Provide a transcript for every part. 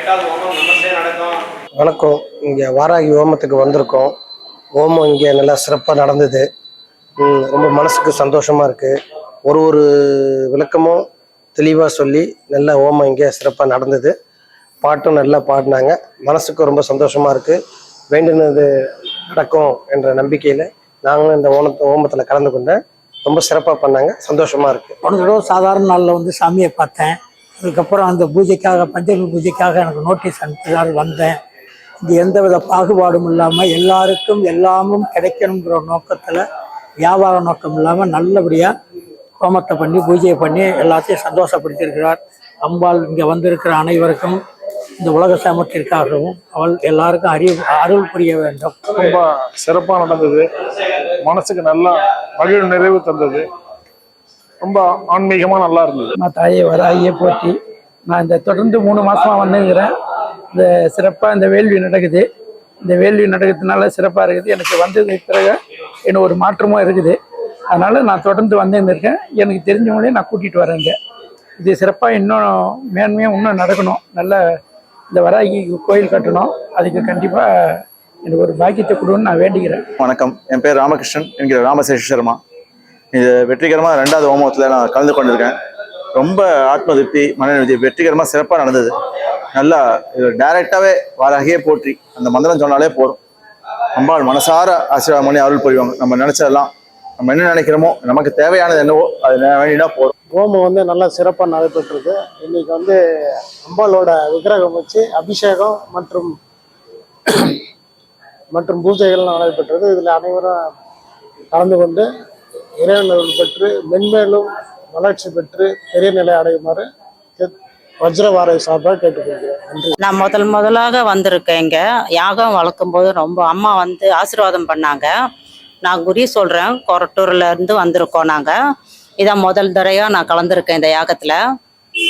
எட்டாவது ஹோமம் விமர்சையாக நடக்கும். வணக்கம். இங்கே வாராகி ஹோமத்துக்கு வந்திருக்கோம். ஹோமம் இங்கே நல்லா சிறப்பாக நடந்தது. ம், ரொம்ப மனசுக்கு சந்தோஷமாக இருக்குது ஒரு ஒரு விளக்கமும் தெளிவாக சொல்லி நல்ல ஹோமம் இங்கே சிறப்பாக நடந்தது. பாட்டும் நல்லா பாடினாங்க. மனசுக்கு ரொம்ப சந்தோஷமாக இருக்குது வேண்டினது நடக்கும் என்ற நம்பிக்கையில் நாங்களும் இந்த ஓணத்து ஹோமத்தில் கலந்து கொண்டேன் ரொம்ப சிறப்பாக பண்ணாங்க. சந்தோஷமாக இருக்குது போன தடவை சாதாரண நாளில் வந்து சாமியை பார்த்தேன். அதுக்கப்புறம் அந்த பூஜைக்காக பஞ்சமி பூஜைக்காக எனக்கு நோட்டீஸ் அனுப்பினார் வந்தேன். இங்கே எந்தவித பாகுபாடும் இல்லாமல் எல்லாருக்கும் எல்லாமும் கிடைக்கணுங்கிற நோக்கத்தில் வியாபார நோக்கம் இல்லாமல் நல்லபடியாக ஹோமத்தை பண்ணி பூஜையை பண்ணி எல்லாத்தையும் சந்தோஷப்படுத்தியிருக்கிறார். அம்பாள் இங்கே வந்திருக்கிற அனைவருக்கும் இந்த உலக சமத்திற்காகவும் அவள் எல்லாருக்கும் அறிவு அருள் புரிய வேண்டும். ரொம்ப சிறப்பாக நடந்தது. மனசுக்கு நல்லா மகிழ் நிறைவு தந்தது. ரொம்ப ஆன்மீகமா நல்லா இருந்தது. நான் தாயை வராகியை போற்றி. நான் இந்த தொடர்ந்து மூணு மாசமா வந்துங்கிறேன் இந்த சிறப்பாக இந்த வேள்வி நடக்குது. இந்த வேள்வி நடக்கிறதுனால சிறப்பாக இருக்குது. எனக்கு வந்தது பிறகு எனக்கு ஒரு மாற்றமும் இருக்குது. அதனால நான் தொடர்ந்து வந்துன்னு இருக்கேன். எனக்கு தெரிஞ்சவங்களையும் நான் கூட்டிட்டு வரேன் இங்க. இது சிறப்பாக இன்னும் மேன்மையாக இன்னும் நடக்கணும். நல்ல இந்த வராகி கோயில் கட்டணும். அதுக்கு கண்டிப்பாக எனக்கு ஒரு பாக்கியத்தை கொடுன்னு நான் வேண்டிக்கிறேன். வணக்கம். என் பேர் ராமகிருஷ்ணன். என்கிற ராமசேஷ சர்மா. இது வெற்றிகரமாக ரெண்டாவது ஹோமத்தில் நான் கலந்து கொண்டிருக்கேன். ரொம்ப ஆத்ம திருப்தி வெற்றிகரமாக சிறப்பாக நடந்தது. நல்லா இது டைரெக்டாகவே வாராகியே போற்றி. அந்த மந்திரம் சொன்னாலே போதும். அம்பாள் மனசார ஆசீர்வாதம் பண்ணி அருள் புரிவாங்க. நம்ம நினச்சதெல்லாம் நம்ம என்ன நினைக்கிறோமோ நமக்கு தேவையானது என்னவோ அது வேண்டினா போதும். ஹோமம் வந்து நல்லா சிறப்பாக நடைபெற்றது இன்னைக்கு வந்து அம்பாளோட விக்கிரகம் வச்சு அபிஷேகம் மற்றும் மற்றும் பூஜைகள் நடைபெற்றது இதில் அனைவரும் கலந்து கொண்டு இறைவன் பெற்று மென்மேலும் வளர்ச்சி பெற்று பெரிய நிலை அடையுமாறு வஜ்ரவாரை சார்பாக கேட்டுக்கொள்கிறேன். நன்றி. நான் முதல் முதலாக வந்திருக்கேன் இங்கே. யாகம் வளர்க்கும் போது ரொம்ப அம்மா வந்து ஆசீர்வாதம் பண்ணாங்க. நான் குறி சொல்கிறேன் கொரட்டூர்ல இருந்து வந்திருக்கோம் நாங்கள் இதான் முதல் தடையாக நான் கலந்துருக்கேன் இந்த யாகத்தில்.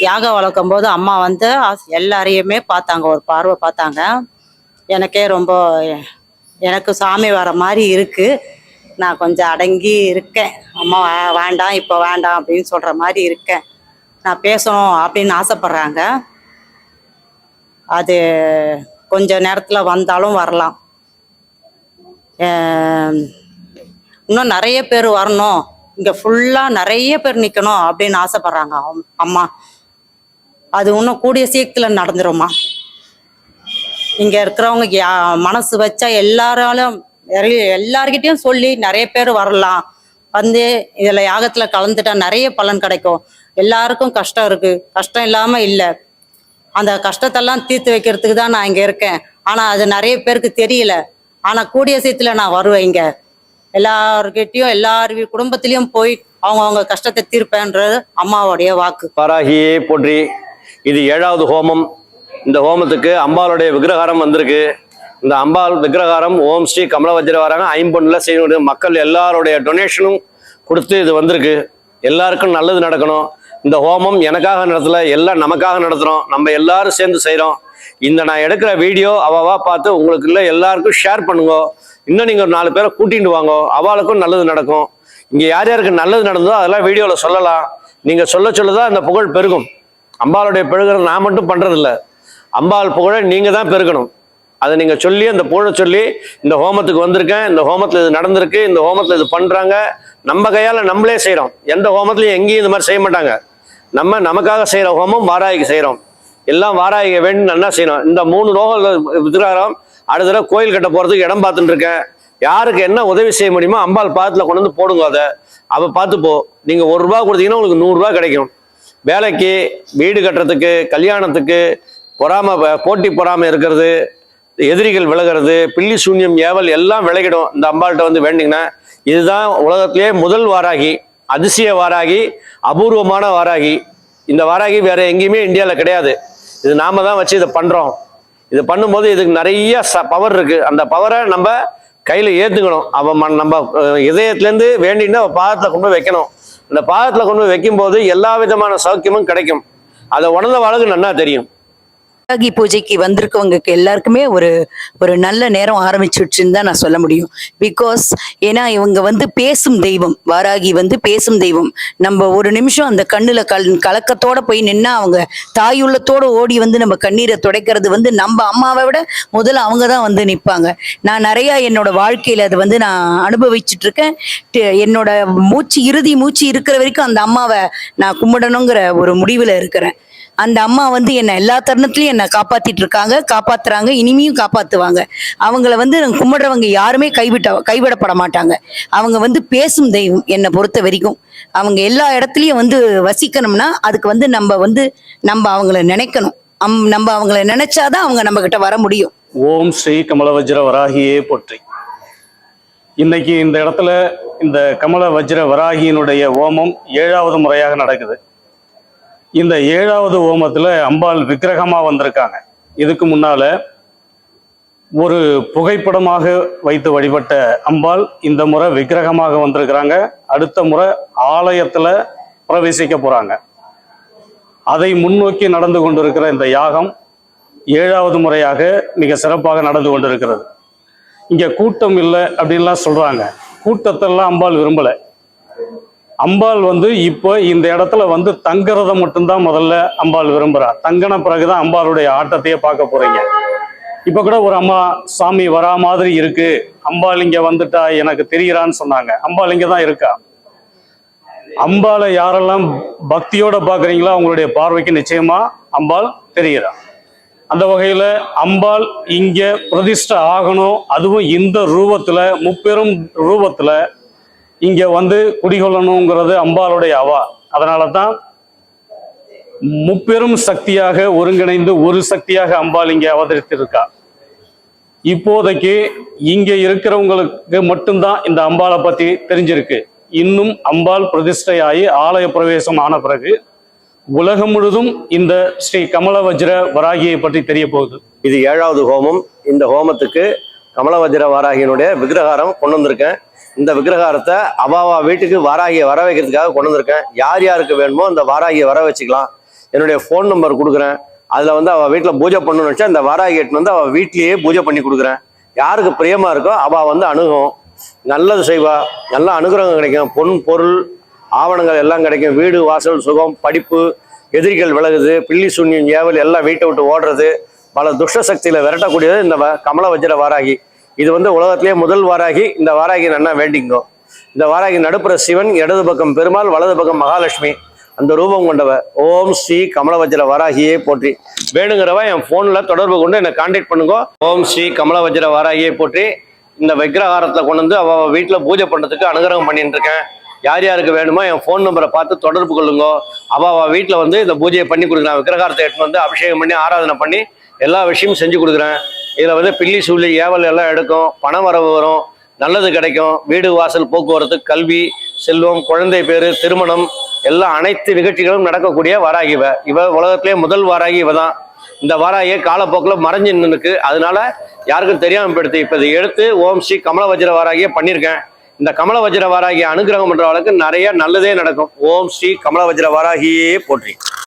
யாகம் வளர்க்கும் போது அம்மா வந்து எல்லாரையுமே பார்த்தாங்க ஒரு பார்வை பார்த்தாங்க. எனக்கே ரொம்ப எனக்கு சாமி வர மாதிரி இருக்குது நான் கொஞ்சம் அடங்கி இருக்கேன். அம்மா வேண்டாம் இப்போ வேண்டாம் அப்படின்னு சொல்கிற மாதிரி இருக்கேன். நான் பேசணும் அப்படின்னு ஆசைப்பட்றாங்க. அது கொஞ்ச நேரத்தில் வந்தாலும் வரலாம். இன்னும் நிறைய பேர் வரணும். இங்கே ஃபுல்லாக நிறைய பேர் நிற்கணும் அப்படின்னு ஆசைப்பட்றாங்க. அம்- அம்மா அது இன்னும் கூடிய சீக்கிரத்தில் நடந்துருமா இங்கே இருக்கிறவங்க யா- மனசு வச்சா எல்லாராலும் எல்லார்கிட்டையும் சொல்லி நிறைய பேர் வரலாம். வந்து இதில் யாகத்தில் கலந்துட்டா நிறைய பலன் கிடைக்கும். எல்லாருக்கும் கஷ்டம் இருக்கு. கஷ்டம் இல்லாமல் இல்லை. அந்த கஷ்டத்தெல்லாம் தீர்த்து வைக்கிறதுக்கு தான் நான் இங்கே இருக்கேன். ஆனால் அது நிறைய பேருக்கு தெரியல. ஆனால் கூடிய சீத்துல நான் வருவேன் இங்கே. எல்லார்கிட்டயும் எல்லார் வீ- குடும்பத்திலயும் போய் அவங்கவுங்க கஷ்டத்தை தீர்ப்பேன்றது அம்மாவுடைய வாக்கு. பராகியே போற்றி. இது ஏழாவது ஹோமம். இந்த ஹோமத்துக்கு அம்பாளுடைய விக்கிரகாரம் வந்திருக்கு. இந்த அம்பாள் விக்கிரகாரம் ஓம் ஸ்ரீ கமலவஜ்ர வராங்க ஐம்பொன்னில் செய்யணும் மக்கள் எல்லாருடைய டொனேஷனும் கொடுத்து இது வந்திருக்கு. எல்லாருக்கும் நல்லது நடக்கணும். இந்த ஹோமம் எனக்காக நடத்தல எல்லாம் நமக்காக நடத்துகிறோம் நம்ம எல்லாரும் சேர்ந்து செய்கிறோம் இந்த நான் எடுக்கிற வீடியோ அவவா பார்த்து உங்களுக்கு இல்லை எல்லாருக்கும் ஷேர் பண்ணுங்க. இன்னும் நீங்கள் ஒரு நாலு பேரை கூட்டிகிட்டு வாங்க. அவளுக்கும் நல்லது நடக்கும். இங்கே யார் யாருக்கு நல்லது நடந்ததோ அதெல்லாம் வீடியோவில் சொல்லலாம். நீங்கள் சொல்ல சொல்ல தான் இந்த புகழ் பெருகும். அம்பாளுடைய பெருகிறது நான் மட்டும் பண்ணுறதில்ல அம்பாள் புகழை நீங்கள் தான் பெருகணும். அதை நீங்கள் சொல்லி அந்த பூழ சொல்லி இந்த ஹோமத்துக்கு வந்திருக்கேன் இந்த ஹோமத்தில் இது நடந்திருக்கு இந்த ஹோமத்தில் இது பண்ணுறாங்க நம்ம கையால் நம்மளே செய்கிறோம் எந்த ஹோமத்துலையும் எங்கேயும் இந்த மாதிரி செய்ய மாட்டாங்க. நம்ம நமக்காக செய்கிற ஹோமம் வாராய்க்கு செய்கிறோம் எல்லாம் வாராய்க்கு வேண்டி நல்லா செய்யணும்? இந்த மூணு லோகம் வித்திராரம் அடுத்த தடவை கோயில் கட்ட போகிறதுக்கு இடம் பார்த்துட்டு இருக்கேன். யாருக்கு என்ன உதவி செய்ய முடியுமோ அம்பாள் பாதத்தில் கொண்டு வந்து போடுங்க அதை. அவள் பார்த்துப்போ. நீங்க நீங்கள் ஒரு ரூபா கொடுத்தீங்கன்னா உங்களுக்கு நூறுரூவா கிடைக்கும். வேலைக்கு வீடு கட்டுறதுக்கு கல்யாணத்துக்கு பொறாம போட்டி பொறாமை இருக்கிறது எதிரிகள் விலகிறது பில்லி சூன்யம் ஏவல் எல்லாம் விலகிடும். இந்த அம்பாள்கிட்ட வந்து வேண்டிங்கன்னா இதுதான் உலகத்திலேயே முதல் வாராகி அதிசய வாராகி அபூர்வமான வாராகி. இந்த வாராகி வேற எங்கேயுமே இந்தியாவில் கிடையாது. இது நாம தான் வச்சு இதை பண்ணுறோம் இது பண்ணும்போது இதுக்கு நிறைய ச பவர் இருக்குது அந்த பவரை நம்ம கையில் ஏற்றுக்கணும் அவன் நம்ம இதயத்துலேருந்து வேண்டின்னு அவள் பாதத்தில் கொண்டு போய் வைக்கணும். அந்த பாதத்தில் கொண்டு போய் வைக்கும்போது எல்லா விதமான சௌக்கியமும் கிடைக்கும். அதை உணர்ந்த வாழ்க்கை நன்னா தெரியும். ராகி பூஜைக்கு வந்திருக்கவங்களுக்கு எல்லாருக்குமே ஒரு ஒரு நல்ல நேரம் ஆரம்பிச்சுட்டுன்னு தான் நான் சொல்ல முடியும். பிகாஸ் ஏன்னா இவங்க வந்து பேசும் தெய்வம் வாராகி வந்து பேசும் தெய்வம். நம்ம ஒரு நிமிஷம் அந்த கண்ணுல கல் கலக்கத்தோட போய் நின்னா அவங்க தாயுள்ளத்தோட ஓடி வந்து நம்ம கண்ணீரை துடைக்கிறது வந்து நம்ம அம்மாவை விட முதல்ல அவங்க தான் வந்து நிற்பாங்க நான் நிறையா என்னோட வாழ்க்கையில் அதை வந்து நான் அனுபவிச்சுட்டு இருக்கேன் என்னோட மூச்சு இறுதி மூச்சு இருக்கிற வரைக்கும் அந்த அம்மாவை நான் கும்பிடணுங்கிற ஒரு முடிவில் இருக்கிறேன். அந்த அம்மா வந்து என்னை எல்லா தருணத்துலையும் என்னை காப்பாத்திட்டு இருக்காங்க காப்பாத்துறாங்க இனிமையும் காப்பாத்துவாங்க. அவங்கள வந்து கும்பிடுறவங்க யாருமே கைவிட்ட கைவிடப்பட மாட்டாங்க. அவங்க வந்து பேசும் தெய்வம் என்னை பொறுத்த வரைக்கும். அவங்க எல்லா இடத்துலையும் வந்து வசிக்கணும்னா அதுக்கு வந்து நம்ம வந்து நம்ம அவங்கள நினைக்கணும். அம் நம்ம அவங்கள நினைச்சாதான் அவங்க நம்ம கிட்ட வர முடியும். ஓம் ஸ்ரீ கமல வஜ்ர வராகியே போற்றி. இன்னைக்கு இந்த இடத்துல இந்த கமல வஜ்ர வராகியினுடைய ஓமம் ஏழாவது முறையாக நடக்குது. இந்த ஏழாவது ஓமத்துல அம்பாள் விக்கிரகமா வந்திருக்காங்க. இதுக்கு முன்னால ஒரு புகைப்படமாக வைத்து வழிபட்ட அம்பாள் இந்த முறை விக்கிரகமாக வந்திருக்கிறாங்க. அடுத்த முறை ஆலயத்துல பிரவேசிக்க போறாங்க. அதை முன்னோக்கி நடந்து கொண்டிருக்கிற இந்த யாகம் ஏழாவது முறையாக மிக சிறப்பாக நடந்து கொண்டிருக்கிறது. இங்க கூட்டம் இல்லை அப்படின்லாம் சொல்றாங்க. கூட்டத்தெல்லாம் அம்பாள் விரும்பலை. அம்பாள் வந்து இப்போ இந்த இடத்துல வந்து தங்குறத மட்டும்தான் முதல்ல அம்பாள் விரும்புறா. தங்கின பிறகுதான் அம்பாளுடைய ஆட்டத்தையே பார்க்க போறீங்க. இப்ப கூட ஒரு அம்மா சாமி வரா மாதிரி இருக்கு. அம்பாள் இங்க வந்துட்டா எனக்கு தெரிகிறான்னு சொன்னாங்க. அம்பாள் இங்க தான் இருக்கா? அம்பாளை யாரெல்லாம் பக்தியோட பாக்குறீங்களோ அவங்களுடைய பார்வைக்கு நிச்சயமா அம்பாள் தெரிகிறா. அந்த வகையில அம்பாள் இங்க பிரதிஷ்டை ஆகணும். அதுவும் இந்த ரூபத்துல முப்பெரும் ரூபத்துல இங்க வந்து குடிகொள்ளணுங்கிறது அம்பாளுடைய அவா. அதனால தான் முப்பெரும் சக்தியாக ஒருங்கிணைந்து ஒரு சக்தியாக அம்பாள் இங்கே அவதரித்திருக்கா. இப்போதைக்கு இங்கே இருக்கிறவங்களுக்கு மட்டும்தான் இந்த அம்பாளை பற்றி தெரிஞ்சிருக்கு. இன்னும் அம்பாள் பிரதிஷ்டையாகி ஆலய பிரவேசம் ஆன பிறகு உலகம் முழுதும் இந்த ஸ்ரீ கமல வஜ்ர வராகியை பற்றி தெரிய போகுது. இது ஏழாவது ஹோமம். இந்த ஹோமத்துக்கு கமலவஜ்ர வாராகியினுடைய விக்கிரகாரம் கொண்டு வந்திருக்கேன். இந்த விக்கிரகாரத்தை அவாவா வீட்டுக்கு வாராகியை வர வைக்கிறதுக்காக கொண்டு வந்திருக்கேன். யார் யாருக்கு வேணுமோ அந்த வாராகியை வர வச்சுக்கலாம். என்னுடைய ஃபோன் நம்பர் கொடுக்குறேன். அதில் வந்து அவள் வீட்டில் பூஜை பண்ணணும்னு வச்சா அந்த வாராகி எட்டுன்னு வந்து அவள் வீட்லேயே பூஜை பண்ணி கொடுக்குறேன். யாருக்கு பிரியமாக இருக்கோ அவள் வந்து அணுகும். நல்லது செய்வா. நல்ல அனுகிரகம் கிடைக்கும். பொன் பொருள் ஆவணங்கள் எல்லாம் கிடைக்கும். வீடு வாசல் சுகம் படிப்பு எதிரிகள் விலகுது. பில்லி சூன்யம் ஏவல் எல்லாம் வீட்டை விட்டு ஓடுறது. பல துஷ்ட சக்தியில் விரட்டக்கூடியது இந்த கமல வஜ்ர வாராகி. இது வந்து உலகத்திலேயே முதல் வாராகி இந்த வாராகி நன்னா வேண்டிங்கோ? இந்த வாராகி நடுப்புற சிவன் இடது பக்கம் பெருமாள் வலது பக்கம் மகாலட்சுமி. அந்த ரூபம் கொண்டவ ஓம் ஸ்ரீ கமலவஜ்ர வராகியே போற்றி. வேணுங்கிறவ என் ஃபோனில் தொடர்பு கொண்டு என்னை கான்டாக்ட் பண்ணுங்க. ஓம் ஸ்ரீ கமலவஜ்ர வராகியே போற்றி. இந்த விக்கிரகாரத்தை கொண்டு வந்து அவ வீட்டில் பூஜை பண்ணுறதுக்கு அனுகிரகம் பண்ணிட்டு இருக்கேன் யார் யாருக்கு வேணுமோ என் ஃபோன் நம்பரை பார்த்து தொடர்பு கொள்ளுங்க. அவ வீட்டில் வந்து இந்த பூஜையை பண்ணி கொடுக்குறேன் விக்கிரகாரத்தை எடுத்துன்னு வந்து அபிஷேகம் பண்ணி ஆராதனை பண்ணி எல்லா விஷயமும் செஞ்சு கொடுக்குறேன். இதில் வந்து பில்லி சூழி ஏவல் எல்லாம் எடுக்கும். பண வரவு வரும். நல்லது கிடைக்கும். வீடு வாசல் போக்குவரத்து கல்வி செல்வம் குழந்தை பேர் திருமணம் எல்லா அனைத்து நிகழ்ச்சிகளும் நடக்கக்கூடிய வாராகி இவ. இவ உலகத்திலே முதல் வாராகி இவ தான். இந்த வாராகியை காலப்போக்கில் மறைஞ்சு நின்றுக்கு அதனால யாருக்கும் தெரியாமல் படுத்து இப்போ இதை எடுத்து ஓம் ஸ்ரீ கமல வஜ்ர வாராகியை பண்ணியிருக்கேன். இந்த கமல வஜ்ர வாராகியை அனுகிரகம் பண்றவளுக்கு நிறைய நல்லதே நடக்கும். ஓம் ஸ்ரீ கமல வஜ்ர வாராகியே போற்றி.